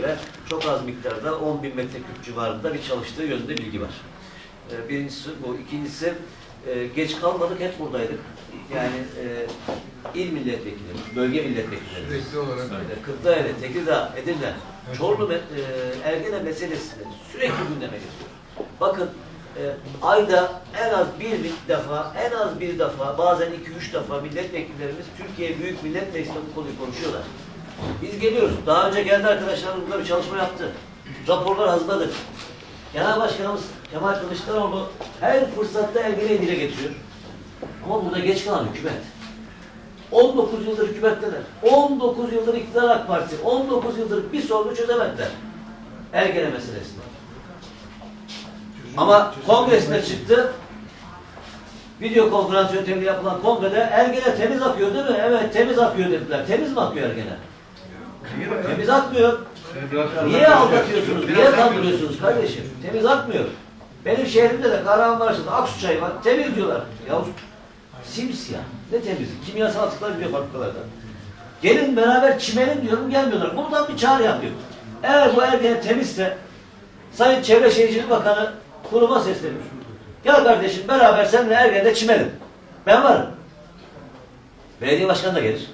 göre çok az miktarda 10 bin metreküp civarında bir çalıştığı yönünde bilgi var. Ee, Birincisi bu. İkincisi e, geç kalmadık hep buradaydık. Yani e, il milletvekili, bölge milletvekilleri. Sürekli olarak. Kırklareli, Tekirdağ, Edirne, Çorlu, e, Ergene meselesini sürekli gündeme getiriyor. Bakın ayda en az bir defa, en az bir defa, bazen iki üç defa milletvekillerimiz Türkiye Büyük Millet Meclisi'nde bu konuyu konuşuyorlar. Biz geliyoruz. Daha önce geldi arkadaşlarımız burada bir çalışma yaptı. Raporlar hazırladık. Genel Başkanımız Kemal Kılıçdaroğlu her fırsatta Ergene'yi dile getiriyor. Ama burada geç kalan hükümet. 19 yıldır hükümetteler. 19 yıldır iktidar AK Parti. 19 yıldır bir sorunu çözemediler. Ergene meselesinde. Ama kongresinde çıktı. Video konferans yöntemiyle yapılan kongrede Ergene temiz akıyor değil mi? Evet temiz akıyor dediler. Temiz mi akıyor Ergene? Temiz akmıyor. Niye aldatıyorsunuz? Niye kandırıyorsunuz kardeşim? Temiz akmıyor. Benim şehrimde de Kahramanmaraş'ta Aksu çayı var. Temiz diyorlar. Ya simsiyah. Ne temiz? Kimyasal atıklar diyor fabrikalardan. Gelin beraber çimelim diyorum gelmiyorlar. Buradan bir çağrı yapıyor. Eğer bu ergen temizse Sayın Çevre Şehircilik Bakanı kuruma sesleniyor. Gel kardeşim beraber seninle Ergen'de çimelim. Ben varım. Belediye başkanı da gelir.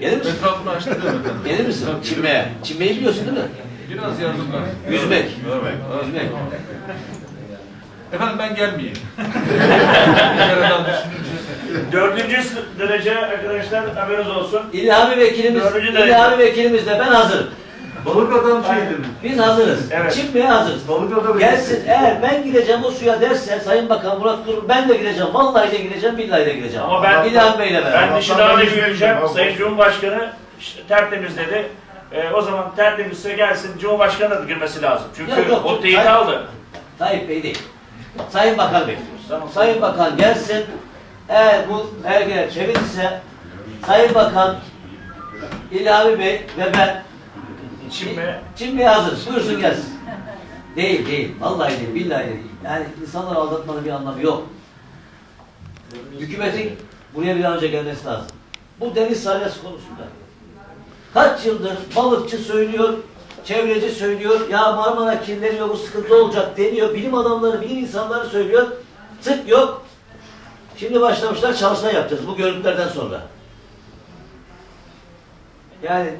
Gelir misin? Etrafını açtı değil mi efendim? Gelir misin? Çinmeye. Çinmeyi biliyorsun değil mi? Biraz yardım var. Yüzmek. Evet. Yüzmek. Efendim ben gelmeyeyim. Dördüncü derece arkadaşlar haberiniz olsun. İlhami vekilimiz, Dördüncü derece. İlhami vekilimiz de ben hazırım. Balık adam şeydi mi? Biz hazırız. Evet. Çinmeye hazırız. Balık adam Gelsin eğer ben gideceğim o suya derse Sayın Bakan Murat Kurum ben de gideceğim. Vallahi de gideceğim, billahi de gideceğim. Ama ben- İlhami Bey'le beraber. Ben dişi daha da güveneceğim. Sayın Cumhurbaşkanı işte tertemiz dedi. Ee, o zaman tertemizse gelsin Cumhurbaşkanı da girmesi lazım. Çünkü Yok, yok, o teyit hayır. aldı. Tayyip Bey değil. Sayın Bakan bekliyoruz. Tamam. Sayın Bakan gelsin. Eğer bu ergene çevirirse Sayın Bakan İlhami Bey ve ben Çinme. Çinmeye hazırız. Buyursun gelsin. Değil değil. Vallahi değil. Billahi değil. Yani insanları aldatmanın bir anlamı yok. Hükümetin buraya bir an önce gelmesi lazım. Bu deniz salyası konusunda. Kaç yıldır balıkçı söylüyor, çevreci söylüyor, ya Marmara kirleniyor, bu sıkıntı olacak deniyor. Bilim adamları, bilim insanları söylüyor. Tık yok. Şimdi başlamışlar çalışma yapacağız bu görüntülerden sonra. Yani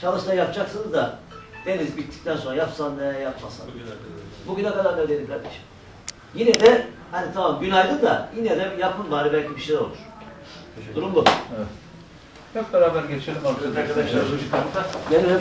çalışma yapacaksınız da deniz bittikten sonra yapsan ne yapmasan. Bugüne kadar ne dedik kardeşim? Yine de hani tamam günaydın da yine de yapın bari belki bir şeyler olur. Durum bu. Hep beraber geçelim arkadaşlar. Arkadaşlar. Gelin hep